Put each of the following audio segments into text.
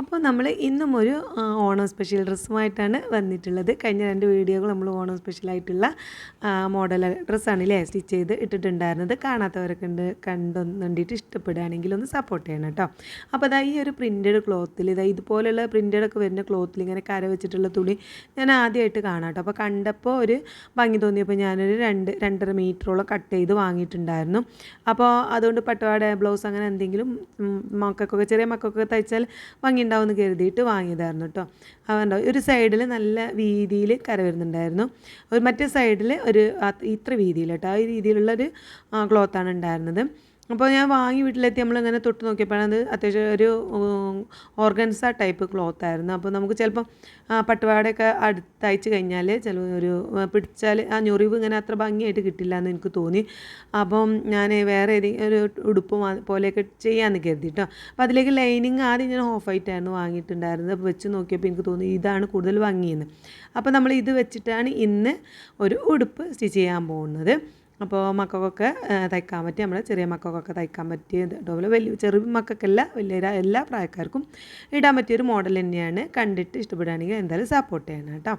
അപ്പോൾ നമ്മൾ ഇന്നും ഒരു ഓണം സ്പെഷ്യൽ ഡ്രസ്സുമായിട്ടാണ് വന്നിട്ടുള്ളത്. കഴിഞ്ഞ രണ്ട് വീഡിയോകൾ നമ്മൾ ഓണം സ്പെഷ്യലായിട്ടുള്ള മോഡൽ ഡ്രസ്സാണ് അല്ലേ സ്റ്റിച്ച് ചെയ്ത് ഇട്ടിട്ടുണ്ടായിരുന്നത്. കാണാത്തവരൊക്കെ ഉണ്ട് കണ്ടുണ്ടിട്ട് ഇഷ്ടപ്പെടുകയാണെങ്കിൽ ഒന്ന് സപ്പോർട്ട് ചെയ്യണം കേട്ടോ. അപ്പോൾ അതാ ഈ ഒരു പ്രിന്റഡ് ക്ലോത്തിൽ ഇതാ ഇതുപോലെയുള്ള പ്രിന്റഡ് ഒക്കെ വരുന്ന ക്ലോത്തിൽ ഇങ്ങനെ കര വെച്ചിട്ടുള്ള തുണി ഞാൻ ആദ്യമായിട്ട് കാണാം കേട്ടോ. അപ്പോൾ കണ്ടപ്പോൾ ഒരു ഭംഗി തോന്നിയപ്പോൾ ഞാനൊരു രണ്ട് രണ്ടര മീറ്ററോളം കട്ട് ചെയ്ത് വാങ്ങിയിട്ടുണ്ടായിരുന്നു. അപ്പോൾ അതുകൊണ്ട് പട്ടുപാട ബ്ലൗസ് അങ്ങനെ എന്തെങ്കിലും മക്കൾക്കൊക്കെ ചെറിയ മക്കൾക്കൊക്കെ തയ്ച്ചാൽ ഭംഗി ഉണ്ടാവുമെന്ന് കരുതിയിട്ട് വാങ്ങിയതായിരുന്നു കേട്ടോ. അതുണ്ടോ ഒരു സൈഡിൽ നല്ല വീതിയിൽ കര വരുന്നുണ്ടായിരുന്നു. ഒരു മറ്റേ സൈഡിൽ ഒരു ഇത്ര വീതിയിൽ കേട്ടോ. ആ രീതിയിലുള്ളൊരു ക്ലോത്താണ് ഉണ്ടായിരുന്നത്. അപ്പോൾ ഞാൻ വാങ്ങി വീട്ടിലെത്തി നമ്മളിങ്ങനെ തൊട്ട് നോക്കിയപ്പോഴാണ് അത് അത്യാവശ്യം ഒരു ഓർഗൻസ ടൈപ്പ് ക്ലോത്ത് ആയിരുന്നു. അപ്പോൾ നമുക്ക് ചിലപ്പം പട്ടുപാടയൊക്കെ അടുത്തയച്ച് കഴിഞ്ഞാൽ ചില ഒരു പിടിച്ചാൽ ആ ഞൊറിവ് ഇങ്ങനെ അത്ര ഭംഗിയായിട്ട് കിട്ടില്ല എന്ന് എനിക്ക് തോന്നി. അപ്പം ഞാൻ വേറെ ഏതെങ്കിലും ഒരു ഉടുപ്പ് പോലെയൊക്കെ ചെയ്യാമെന്ന് കരുതി കേട്ടോ അപ്പോൾ അതിലേക്ക് ലൈനിങ് ആദ്യം ഞാൻ ഓഫ് ആയിട്ടായിരുന്നു വാങ്ങിയിട്ടുണ്ടായിരുന്നത്. അപ്പോൾ വെച്ച് നോക്കിയപ്പോൾ എനിക്ക് തോന്നി ഇതാണ് കൂടുതൽ ഭംഗിയെന്ന്. അപ്പോൾ നമ്മൾ ഇത് വെച്ചിട്ടാണ് ഇന്ന് ഒരു ഉടുപ്പ് സ്റ്റിച്ച് ചെയ്യാൻ പോകുന്നത്. അപ്പോൾ മക്കൾക്കൊക്കെ തയ്ക്കാൻ പറ്റിയ നമ്മൾ ചെറിയ മക്കൾക്കൊക്കെ തയ്ക്കാൻ പറ്റിയ അതുപോലെ വലിയ ചെറിയ മക്കൾക്കല്ല വലിയ എല്ലാ പ്രായക്കാർക്കും ഇടാൻ പറ്റിയൊരു മോഡൽ തന്നെയാണ്. കണ്ടിട്ട് ഇഷ്ടപ്പെടുകയാണെങ്കിൽ എന്തായാലും സപ്പോർട്ട് ചെയ്യണം കേട്ടോ.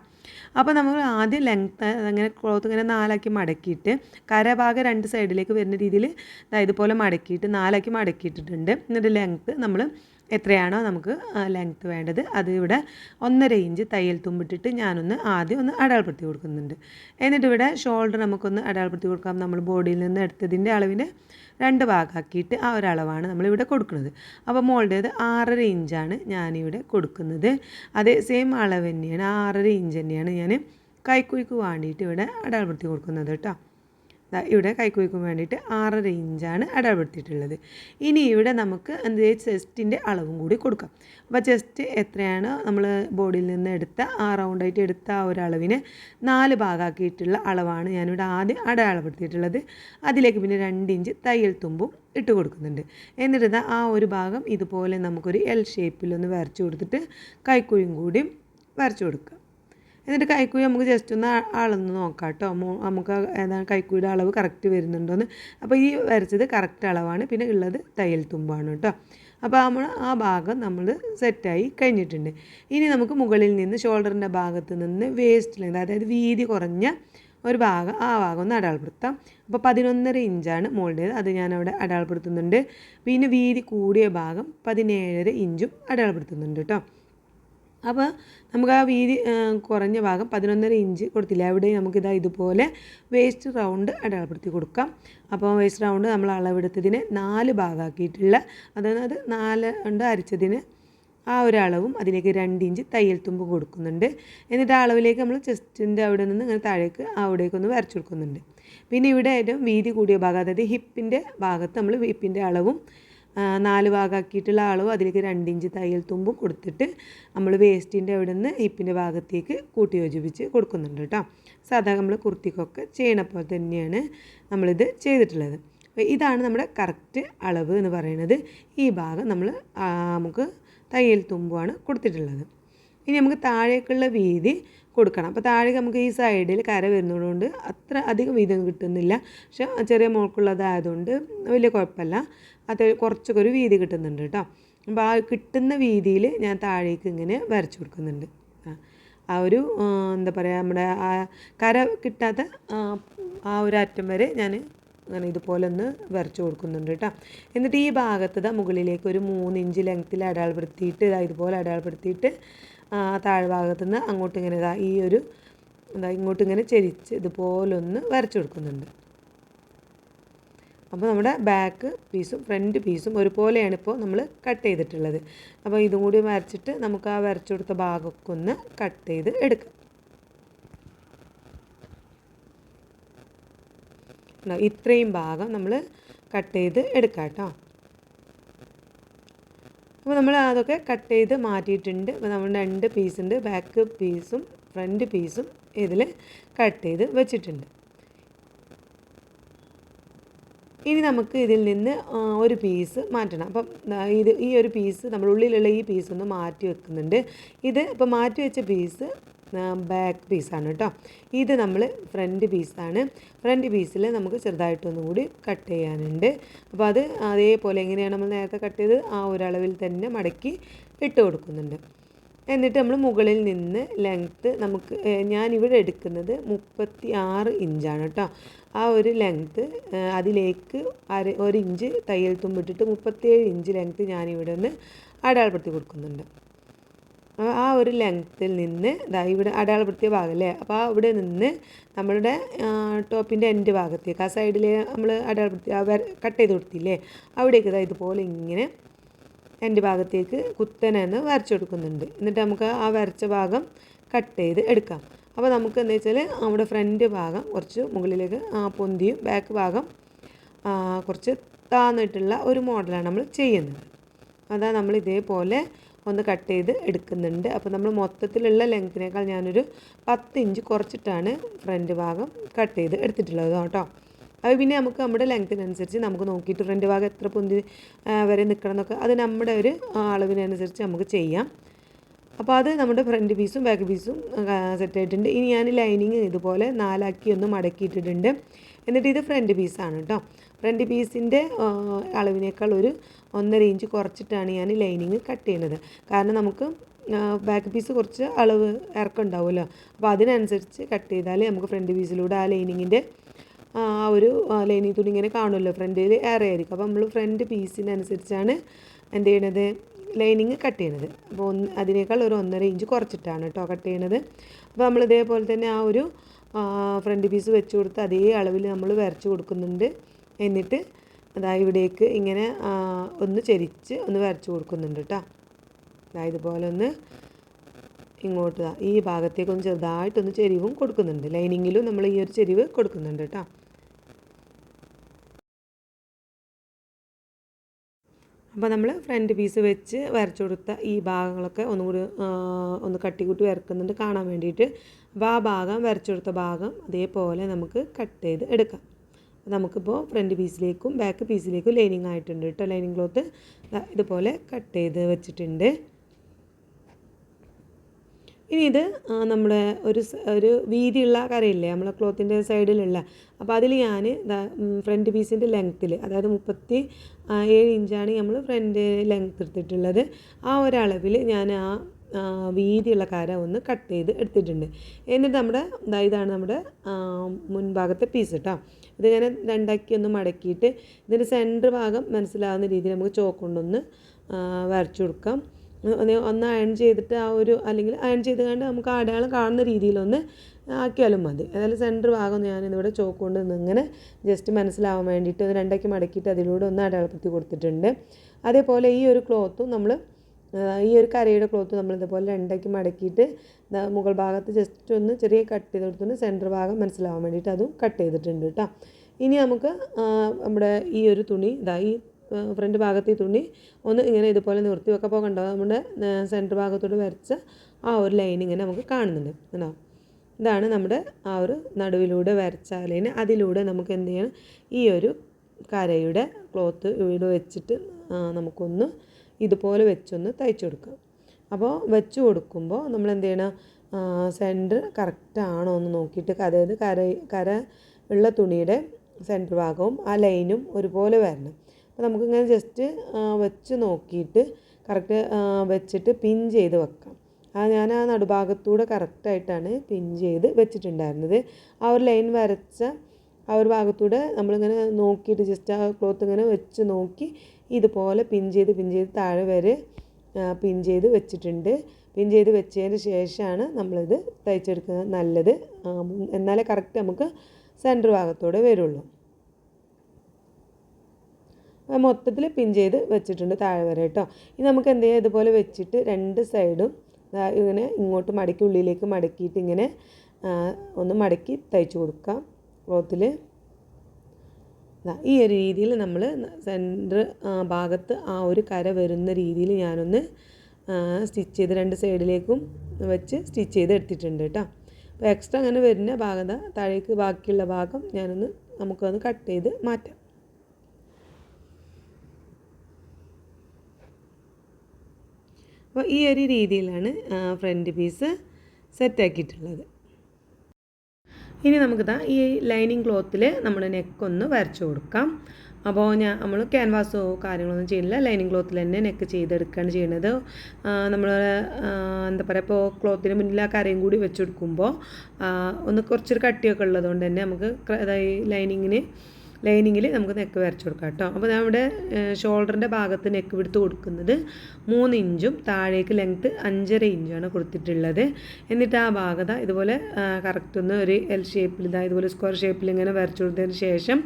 അപ്പോൾ നമ്മൾ ആദ്യം ലെങ്ത്ത് അങ്ങനെ ക്ലോത്ത് ഇങ്ങനെ നാലാക്കി മടക്കിയിട്ട് കരഭാഗം രണ്ട് സൈഡിലേക്ക് വരുന്ന രീതിയിൽ ഇതുപോലെ മടക്കിയിട്ട് നാലാക്കി മടക്കിയിട്ടിട്ടുണ്ട്. എന്നിട്ട് ലെങ്ത്ത് നമ്മൾ എത്രയാണോ നമുക്ക് ലെങ്ത്ത് വേണ്ടത്. അത് ഇവിടെ ഒന്നര ഇഞ്ച് തയ്യൽ തുമ്പിട്ടിട്ട് ഞാനൊന്ന് ആദ്യം ഒന്ന് അടയാളപ്പെടുത്തി കൊടുക്കുന്നുണ്ട്. എന്നിട്ട് ഇവിടെ ഷോൾഡർ നമുക്കൊന്ന് അടയാളപ്പെടുത്തി കൊടുക്കാം. നമ്മൾ ബോഡിയിൽ നിന്ന് എടുത്തതിന്റെ അളവിന് രണ്ട് ഭാഗമാക്കിയിട്ട് ആ ഒരളവാണ് നമ്മളിവിടെ കൊടുക്കുന്നത്. അപ്പോൾ മോളുടേത് ആറര ഇഞ്ചാണ് ഞാനിവിടെ കൊടുക്കുന്നത്. അതേ സെയിം അളവ് തന്നെയാണ് ആറര ഇഞ്ച് തന്നെയാണ് ഞാൻ കൈക്കുഴിക്ക് വേണ്ടിയിട്ട് ഇവിടെ അടയാളപ്പെടുത്തി കൊടുക്കുന്നത് കേട്ടോ. ഇവിടെ കൈക്കുയ്ക്കും വേണ്ടിയിട്ട് ആറര ഇഞ്ചാണ് ഇടപെടുത്തിയിട്ടുള്ളത് ഇനി ഇവിടെ നമുക്ക് എന്ത് ചെസ്റ്റിന്റെ അളവും കൂടി കൊടുക്കാം. അപ്പോൾ ചെസ്റ്റ് എത്രയാണ്? നമ്മൾ ബോഡിയിൽ നിന്ന് എടുത്ത ആ റൗണ്ടായിട്ട് എടുത്ത ആ ഒരു അളവിന് നാല് ഭാഗമാക്കിയിട്ടുള്ള അളവാണ് ഞാനിവിടെ ആദ്യം അടയാളപ്പെടുത്തിയിട്ടുള്ളത്. അതിലേക്ക് പിന്നെ രണ്ട് ഇഞ്ച് തയ്യൽ തുമ്പും ഇട്ട് കൊടുക്കുന്നുണ്ട്. എന്നിട്ട് ആ ഒരു ഭാഗം ഇതുപോലെ നമുക്കൊരു എൽ ഷേപ്പിലൊന്ന് വരച്ചു കൊടുത്തിട്ട് കൈക്കുഴിയും കൂടി വരച്ചു കൊടുക്കുക. എന്നിട്ട് കൈക്കൂലി നമുക്ക് ജസ്റ്റ് ഒന്ന് അളന്ന് നോക്കാം കേട്ടോ നമുക്ക് ഏതാണ് കൈക്കുഴിയുടെ അളവ് കറക്റ്റ് വരുന്നുണ്ടോയെന്ന് അപ്പോൾ ഈ വരച്ചത് കറക്റ്റ് അളവാണ്. പിന്നെ ഉള്ളത് തയ്യൽ തുമ്പാണ് കേട്ടോ അപ്പോൾ നമ്മൾ ആ ഭാഗം നമ്മൾ സെറ്റായി കഴിഞ്ഞിട്ടുണ്ട്. ഇനി നമുക്ക് മുകളിൽ നിന്ന് ഷോൾഡറിന്റെ ഭാഗത്ത് നിന്ന് വേസ്റ്റ് ലെങ്ത് അതായത് വീതി കുറഞ്ഞ ഒരു ഭാഗം ആ ഭാഗം ഒന്ന് അടയാളപ്പെടുത്താം. അപ്പോൾ പതിനൊന്നര ഇഞ്ചാണ് മോളുടേത്. അത് ഞാനവിടെ അടയാളപ്പെടുത്തുന്നുണ്ട്. പിന്നെ വീതി കൂടിയ ഭാഗം പതിനേഴര ഇഞ്ചും അടയാളപ്പെടുത്തുന്നുണ്ട് കേട്ടോ അപ്പോൾ നമുക്ക് ആ വീതി കുറഞ്ഞ ഭാഗം പതിനൊന്നര ഇഞ്ച് കൊടുത്തില്ല? എവിടെയും നമുക്കിതാ ഇതുപോലെ വേസ്റ്റ് റൗണ്ട് അടയാളപ്പെടുത്തി കൊടുക്കാം. അപ്പോൾ വേസ്റ്റ് റൗണ്ട് നമ്മൾ അളവെടുത്തതിന് നാല് ഭാഗമാക്കിയിട്ടുള്ള അതായത് നാല് ഉണ്ട് അരിച്ചതിന് ആ ഒരു അളവും അതിലേക്ക് രണ്ട് ഇഞ്ച് തയ്യൽ തുമ്പ് കൊടുക്കുന്നുണ്ട്. എന്നിട്ട് ആ അളവിലേക്ക് നമ്മൾ ചെസ്റ്റിന്റെ അവിടെ നിന്ന് ഇങ്ങനെ താഴേക്ക് അവിടേക്കൊന്ന് വരച്ചു കൊടുക്കുന്നുണ്ട്. പിന്നെ ഇവിടെ ഏറ്റവും വീതി കൂടിയ ഭാഗം അതായത് ഹിപ്പിന്റെ ഭാഗത്ത് നമ്മൾ ഹിപ്പിന്റെ അളവും നാല് ഭാഗമാക്കിയിട്ടുള്ള അളവ് അതിലേക്ക് രണ്ടിഞ്ച് തയ്യൽ തുമ്പും കൊടുത്തിട്ട് നമ്മൾ വേസ്റ്റിന്റെ അവിടെ നിന്ന് ഹിപ്പിന്റെ ഭാഗത്തേക്ക് കൂട്ടി യോജിപ്പിച്ച് കൊടുക്കുന്നുണ്ട് കേട്ടോ. സാധാ നമ്മൾ കുർത്തിക്കൊക്കെ ചെയ്യണ പോലെ തന്നെയാണ് നമ്മളിത് ചെയ്തിട്ടുള്ളത്. ഇതാണ് നമ്മുടെ കറക്റ്റ് അളവ് എന്ന് പറയുന്നത്. ഈ ഭാഗം നമ്മൾ നമുക്ക് തയ്യൽ തുമ്പുമാണ് കൊടുത്തിട്ടുള്ളത്. ഇനി നമുക്ക് താഴേക്കുള്ള വീതി കൊടുക്കണം. അപ്പോൾ താഴേക്ക് നമുക്ക് ഈ സൈഡിൽ കര വരുന്നതുകൊണ്ട് അത്ര അധികം വീതം കിട്ടുന്നില്ല. പക്ഷെ ചെറിയ മോൾക്കുള്ളതായതുകൊണ്ട് വലിയ കുഴപ്പമില്ല. അത് കുറച്ചൊക്കെ ഒരു വീതി കിട്ടുന്നുണ്ട് കേട്ടോ. അപ്പോൾ ആ കിട്ടുന്ന വീതിയിൽ ഞാൻ താഴേക്ക് ഇങ്ങനെ വരച്ചു കൊടുക്കുന്നുണ്ട്. ആ. ഒരു എന്താ പറയുക നമ്മുടെ ആ കര കിട്ടാത്ത ആ, ഒരു അറ്റം വരെ ഞാൻ അങ്ങനെ ഇതുപോലെ ഒന്ന് വരച്ചു കൊടുക്കുന്നുണ്ട് കേട്ടോ. എന്നിട്ട് ഈ ഭാഗത്ത് മുകളിലേക്ക് ഒരു മൂന്ന് ഇഞ്ച് ലെങ്ത്തിൽ അടയാളപ്പെടുത്തിയിട്ട് ഇതാ ഇതുപോലെ അടയാളപ്പെടുത്തിയിട്ട് ആ താഴ്ഭാഗത്തു നിന്ന് അങ്ങോട്ട് ഇങ്ങനെ ഈ ഒരു എന്താ ഇങ്ങോട്ട് ഇങ്ങനെ ചെരിച്ച് ഇതുപോലൊന്ന് വരച്ചു കൊടുക്കുന്നുണ്ട്. അപ്പോൾ നമ്മുടെ ബാക്ക് പീസും ഫ്രണ്ട് പീസും ഒരുപോലെയാണ് ഇപ്പോൾ നമ്മൾ കട്ട് ചെയ്തിട്ടുള്ളത്. അപ്പോൾ ഇതും കൂടി വരച്ചിട്ട് നമുക്ക് ആ വരച്ചു കൊടുത്ത ഭാഗമൊക്കെ ഒന്ന് കട്ട് ചെയ്ത് എടുക്കാം. ഇത്രയും ഭാഗം നമ്മൾ കട്ട് ചെയ്ത് എടുക്കാം കേട്ടോ. അപ്പോൾ നമ്മൾ അതൊക്കെ കട്ട് ചെയ്ത് മാറ്റിയിട്ടുണ്ട്. അപ്പോൾ നമ്മൾ രണ്ട് പീസുണ്ട് ബാക്ക് പീസും ഫ്രണ്ട് പീസും ഇതിൽ കട്ട് ചെയ്ത് വെച്ചിട്ടുണ്ട്. ഇനി നമുക്ക് ഇതിൽ നിന്ന് ഒരു പീസ് മാറ്റണം. അപ്പം ഇത് ഈ ഒരു പീസ് നമ്മൾ ഉള്ളിലുള്ള ഈ പീസ് ഒന്ന് മാറ്റി വെക്കുന്നുണ്ട്. ഇത് ഇപ്പോൾ മാറ്റി വെച്ച പീസ് ബാക്ക് പീസാണ് കേട്ടോ. ഇത് നമ്മൾ ഫ്രണ്ട് പീസാണ് ഫ്രണ്ട് പീസിൽ നമുക്ക് ചെറുതായിട്ടൊന്നും കൂടി കട്ട് ചെയ്യാനുണ്ട്. അപ്പോൾ അത് അതേപോലെ എങ്ങനെയാണ് നമ്മൾ നേരത്തെ കട്ട് ചെയ്ത് ആ ഒരളവിൽ തന്നെ മടക്കി ഇട്ട് കൊടുക്കുന്നുണ്ട്. എന്നിട്ട് നമ്മൾ മുകളിൽ നിന്ന് ലെങ്ത്ത് നമുക്ക് ഞാനിവിടെ എടുക്കുന്നത് മുപ്പത്തി ആറ് ഇഞ്ചാണ് കേട്ടോ. ആ ഒരു ലെങ്ത്ത് അതിലേക്ക് അര ഒരു ഇഞ്ച് തയ്യൽ തുമ്പിട്ടിട്ട് മുപ്പത്തേഴ് ഇഞ്ച് ലെങ്ത്ത് ഞാനിവിടെ ഒന്ന് അടയാളപ്പെടുത്തി കൊടുക്കുന്നുണ്ട്. ആ- ആ ഒരു ലെങ്ത്തിൽ നിന്ന് ഇതാ ഇവിടെ അടയാളപ്പെടുത്തിയ ഭാഗം അല്ലേ? അപ്പോൾ ആ ഇവിടെ നിന്ന് നമ്മളുടെ ടോപ്പിന്റെ എൻഡ് ഭാഗത്തേക്ക് ആ സൈഡിൽ നമ്മൾ അടയാളപ്പെടുത്തി കട്ട് ചെയ്ത് കൊടുത്തില്ലേ? അവിടേക്ക് ഇതാ ഇതുപോലെ ഇങ്ങനെ എന്റെ ഭാഗത്തേക്ക് കുത്തനെന്ന് വരച്ചു കൊടുക്കുന്നുണ്ട്. എന്നിട്ട് നമുക്ക് ആ വരച്ച ഭാഗം കട്ട് ചെയ്ത് എടുക്കാം. അപ്പോൾ നമുക്ക് എന്താ വെച്ചാൽ നമ്മുടെ ഫ്രണ്ട് ഭാഗം കുറച്ച് മുകളിലേക്ക് ആ പൊന്തിയും ബാക്ക് ഭാഗം കുറച്ച് താന്നിട്ടുള്ള ഒരു മോഡലാണ് നമ്മൾ ചെയ്യുന്നത്. അതാ നമ്മൾ ഇതേപോലെ ഒന്ന് കട്ട് ചെയ്ത് എടുക്കുന്നുണ്ട്. അപ്പോൾ നമ്മൾ മൊത്തത്തിലുള്ള ലെങ്ത്തിനേക്കാൾ ഞാനൊരു പത്ത് ഇഞ്ച് കുറച്ചിട്ടാണ് ഫ്രണ്ട് ഭാഗം കട്ട് ചെയ്ത് എടുത്തിട്ടുള്ളത് കേട്ടോ. അത് പിന്നെ നമുക്ക് നമ്മുടെ ലെങ്ത്തിനനുസരിച്ച് നമുക്ക് നോക്കിയിട്ട് ഫ്രണ്ട് ഭാഗം എത്ര പൊന്തി വരെ നിൽക്കണം എന്നൊക്കെ അത് നമ്മുടെ ഒരു അളവിനനുസരിച്ച് നമുക്ക് ചെയ്യാം. അപ്പോൾ അത് നമ്മുടെ ഫ്രണ്ട് പീസും ബാക്ക് പീസും സെറ്റ് ആയിട്ടുണ്ട്. ഇനി ഞാൻ ലൈനിങ് ഇതുപോലെ നാലാക്കി ഒന്ന് മടക്കിയിട്ടിട്ടുണ്ട്. എന്നിട്ട് ഇത് ഫ്രണ്ട് പീസാണ് കേട്ടോ ഫ്രണ്ട് പീസിന്റെ അളവിനേക്കാൾ ഒരു ഒന്നര ഇഞ്ച് കുറച്ചിട്ടാണ് ഞാൻ ലൈനിങ് കട്ട് ചെയ്യുന്നത്. കാരണം നമുക്ക് ബാക്ക് പീസ് കുറച്ച് അളവ് ഇറക്കം ഉണ്ടാവുമല്ലോ. അപ്പോൾ അതിനനുസരിച്ച് കട്ട് ചെയ്താൽ നമുക്ക് ഫ്രണ്ട് പീസിലൂടെ ആ ലൈനിങ്ങിന്റെ ആ ഒരു ലൈനിങ് തുണി ഇങ്ങനെ കാണുമല്ലോ. ഫ്രണ്ടിൽ ഏറെ ആയിരിക്കും. അപ്പോൾ നമ്മൾ ഫ്രണ്ട് പീസിനനുസരിച്ചാണ് എന്ത് ചെയ്യണത്? ലൈനിങ് കട്ട് ചെയ്യണത്. അപ്പോൾ ഒന്ന് അതിനേക്കാൾ ഒരു ഒന്നര ഇഞ്ച് കുറച്ചിട്ടാണ് കേട്ടോ കട്ട് ചെയ്യണത്. അപ്പോൾ നമ്മൾ ഇതേപോലെ തന്നെ ആ ഒരു ഫ്രണ്ട് പീസ് വെച്ച് കൊടുത്ത് അതേ അളവിൽ നമ്മൾ വരച്ച് കൊടുക്കുന്നുണ്ട്. എന്നിട്ട് അതാ ഇവിടേക്ക് ഇങ്ങനെ ഒന്ന് ചെരിച്ച് ഒന്ന് വരച്ച് കൊടുക്കുന്നുണ്ട് കേട്ടോ അതാ ഇതുപോലെ ഒന്ന് ഇങ്ങോട്ട് ഈ ഭാഗത്തേക്കൊന്ന് ചെറുതായിട്ടൊന്ന് ചെരിവും കൊടുക്കുന്നുണ്ട്. ലൈനിങ്ങിലും നമ്മൾ ഈ ഒരു ചെരിവ് കൊടുക്കുന്നുണ്ട് കേട്ടോ അപ്പോൾ നമ്മൾ ഫ്രണ്ട് പീസ് വെച്ച് വരച്ചു കൊടുത്ത ഈ ഭാഗങ്ങളൊക്കെ ഒന്നും കൂടി ഒന്ന് കട്ടിക്കൂട്ടി വരക്കുന്നുണ്ട് കാണാൻ വേണ്ടിയിട്ട്. അപ്പോൾ ആ ഭാഗം വരച്ചു കൊടുത്ത ഭാഗം അതേപോലെ നമുക്ക് കട്ട് ചെയ്ത് എടുക്കാം. നമുക്കിപ്പോൾ ഫ്രണ്ട് പീസിലേക്കും ബാക്ക് പീസിലേക്കും ലൈനിങ് ആയിട്ടുണ്ട് കേട്ടോ ലൈനിങ് ക്ലോത്ത് ഇതുപോലെ കട്ട് ചെയ്ത് വെച്ചിട്ടുണ്ട്. ഇനി ഇത് നമ്മുടെ ഒരു ഒരു വീതിയുള്ള കരയില്ലേ നമ്മളെ ക്ലോത്തിന്റെ സൈഡിലുള്ള. അപ്പോൾ അതിൽ ഞാൻ ഫ്രണ്ട് പീസിന്റെ ലെങ്ത്തിൽ അതായത് മുപ്പത്തി ഏഴ് ഇഞ്ചാണ് നമ്മൾ ഫ്രണ്ട് ലെങ്ത്ത് എടുത്തിട്ടുള്ളത്. ആ ഒരളവിൽ ഞാൻ ആ വീതിയുള്ള കര ഒന്ന് കട്ട് ചെയ്ത് എടുത്തിട്ടുണ്ട്. എന്നിട്ട് നമ്മുടെ ഇതാണ് നമ്മുടെ മുൻഭാഗത്തെ പീസ് കേട്ടോ ഇതിങ്ങനെ രണ്ടാക്കി ഒന്ന് മടക്കിയിട്ട് ഇതിന്റെ സെന്റർ ഭാഗം മനസ്സിലാവുന്ന രീതിയിൽ നമുക്ക് ചോക്ക് കൊണ്ടൊന്ന് വരച്ചു കൊടുക്കാം. ഒന്ന് അയൺ ചെയ്തിട്ട് ആ ഒരു അല്ലെങ്കിൽ അയൺ ചെയ്ത് കണ്ട് നമുക്ക് അടയാളം കാണുന്ന രീതിയിലൊന്ന് ആക്കിയാലും മതി. അതായത് സെന്റർ ഭാഗം ഞാൻ ഇവിടെ ചോക്ക് കൊണ്ട് ഇങ്ങനെ ജസ്റ്റ് മനസ്സിലാവാൻ വേണ്ടിയിട്ട് രണ്ടാക്കി മടക്കിയിട്ട് അതിലൂടെ ഒന്ന് അടയാളപ്പെടുത്തി കൊടുത്തിട്ടുണ്ട്. അതേപോലെ ഈ ഒരു ക്ലോത്തും നമ്മൾ ഈ ഒരു കരയുടെ ക്ലോത്ത് നമ്മൾ ഇതുപോലെ രണ്ടാക്കി മടക്കിയിട്ട് മുകൾ ഭാഗത്ത് ജസ്റ്റ് ഒന്ന് ചെറിയ കട്ട് ചെയ്ത് കൊടുത്തിട്ട് സെന്റർ ഭാഗം മനസ്സിലാവാൻ വേണ്ടിയിട്ട് അതും കട്ട് ചെയ്തിട്ടുണ്ട് കേട്ടോ ഇനി നമുക്ക് നമ്മുടെ ഈ ഒരു തുണി ഇതാ ഈ ഫ്രണ്ട് ഭാഗത്ത് ഈ തുണി ഒന്ന് ഇങ്ങനെ ഇതുപോലെ നിവർത്തി വെക്കാൻ കണ്ടോ നമ്മുടെ സെന്റർ ഭാഗത്തോട് വരച്ച ആ ഒരു ലൈൻ ഇങ്ങനെ നമുക്ക് കാണുന്നുണ്ട് കണ്ടോ? ഇതാണ് നമ്മുടെ ആ ഒരു നടുവിലൂടെ വരച്ച ലൈൻ അതിലൂടെ നമുക്ക് എന്ത് ചെയ്യണം? ഈ ഒരു കരയുടെ ക്ലോത്ത് ഇവിടെ വെച്ചിട്ട് നമുക്കൊന്ന് ഇതുപോലെ വെച്ചൊന്ന് തയ്ച്ചു കൊടുക്കാം. അപ്പോൾ വെച്ച് കൊടുക്കുമ്പോൾ നമ്മൾ എന്ത് ചെയ്യണം? സെന്റർ കറക്റ്റ് ആണോ എന്ന് നോക്കിയിട്ട് അതായത് കര കര ഉള്ള തുണിയുടെ സെന്റർ ഭാഗവും ആ ലൈനും ഒരുപോലെ വരണം. അപ്പോൾ നമുക്കിങ്ങനെ ജസ്റ്റ് വെച്ച് നോക്കിയിട്ട് കറക്റ്റ് വെച്ചിട്ട് പിൻ ചെയ്ത് വെക്കാം. ആ ഞാൻ ആ നടുഭാഗത്തൂടെ കറക്റ്റായിട്ടാണ് പിൻ ചെയ്ത് വെച്ചിട്ടുണ്ടായിരുന്നത്. ആ ഒരു ലൈൻ വരച്ച ആ ഒരു ഭാഗത്തൂടെ നമ്മളിങ്ങനെ നോക്കിയിട്ട് ജസ്റ്റ് ആ ക്ലോത്ത് ഇങ്ങനെ വെച്ച് നോക്കി ഇതുപോലെ പിൻ ചെയ്ത് പിൻ ചെയ്ത് താഴെ വരെ പിൻ ചെയ്ത് വെച്ചിട്ടുണ്ട്. പിൻ ചെയ്ത് വെച്ചതിന് ശേഷമാണ് നമ്മളിത് തയ്ച്ചെടുക്കുന്നത് നല്ലത്. എന്നാലേ കറക്റ്റ് നമുക്ക് സെന്റർ ഭാഗത്തോടെ വരുള്ളൂ. മൊത്തത്തിൽ പിൻ ചെയ്ത് വെച്ചിട്ടുണ്ട് താഴെ വരെ കേട്ടോ. ഇനി നമുക്ക് എന്ത് ചെയ്യാം? ഇതുപോലെ വെച്ചിട്ട് രണ്ട് സൈഡും ഇങ്ങനെ ഇങ്ങോട്ട് മടക്കി ഉള്ളിലേക്ക് മടക്കിയിട്ട് ഇങ്ങനെ ഒന്ന് മടക്കി തയ്ച്ചു കൊടുക്കാം. ക്ലോത്തിൽ. ഈ ഒരു രീതിയിൽ നമ്മൾ സെന്റർ ഭാഗത്ത് ആ ഒരു കര വരുന്ന രീതിയിൽ ഞാനൊന്ന് സ്റ്റിച്ച് ചെയ്ത് രണ്ട് സൈഡിലേക്കും വെച്ച് സ്റ്റിച്ച് ചെയ്ത് എടുത്തിട്ടുണ്ട് കേട്ടോ. അപ്പോൾ എക്സ്ട്രാ അങ്ങനെ വരുന്ന ഭാഗം താഴേക്ക് ബാക്കിയുള്ള ഭാഗം ഞാനൊന്ന് നമുക്കൊന്ന് കട്ട് ചെയ്ത് മാറ്റാം. അപ്പോൾ ഈ ഒരു രീതിയിലാണ് ഫ്രണ്ട് പീസ് സെറ്റാക്കിയിട്ടുള്ളത് ഇനി നമുക്കിതാ ഈ ലൈനിങ് ക്ലോത്തിൽ നമ്മൾ നെക്ക് ഒന്ന് വരച്ചു കൊടുക്കാം. അപ്പോൾ ഞാൻ നമ്മൾ ക്യാൻവാസോ കാര്യങ്ങളൊന്നും ചെയ്യുന്നില്ല ലൈനിങ് ക്ലോത്തിൽ തന്നെ നെക്ക് ചെയ്തെടുക്കുകയാണ് ചെയ്യുന്നത് നമ്മൾ എന്താ പറയുക ഇപ്പോൾ ക്ലോത്തിന് മുന്നിൽ ആ കരയും കൂടി വെച്ചെടുക്കുമ്പോൾ ഒന്ന് കുറച്ചൊരു കട്ടിയൊക്കെ ഉള്ളതുകൊണ്ട് തന്നെ നമുക്ക് ലൈനിങ്ങിന് ലൈനിങ്ങിൽ നമുക്ക് നെക്ക് വരച്ചു കൊടുക്കാം കേട്ടോ. അപ്പോൾ നമ്മുടെ ഷോൾഡറിന്റെ ഭാഗത്ത് നെക്ക് വിടുത്ത് കൊടുക്കുന്നത് മൂന്ന് ഇഞ്ചും താഴേക്ക് ലെങ്ത്ത് അഞ്ചര ഇഞ്ചാണ് കൊടുത്തിട്ടുള്ളത്. എന്നിട്ട് ആ ഭാഗത ഇതുപോലെ കറക്റ്റ് ഒന്ന് ഒരു എൽ ഷേപ്പിൽ ഇതാ ഇതുപോലെ സ്ക്വയർ ഷേപ്പിൽ ഇങ്ങനെ വരച്ചു കൊടുത്തതിന് ശേഷം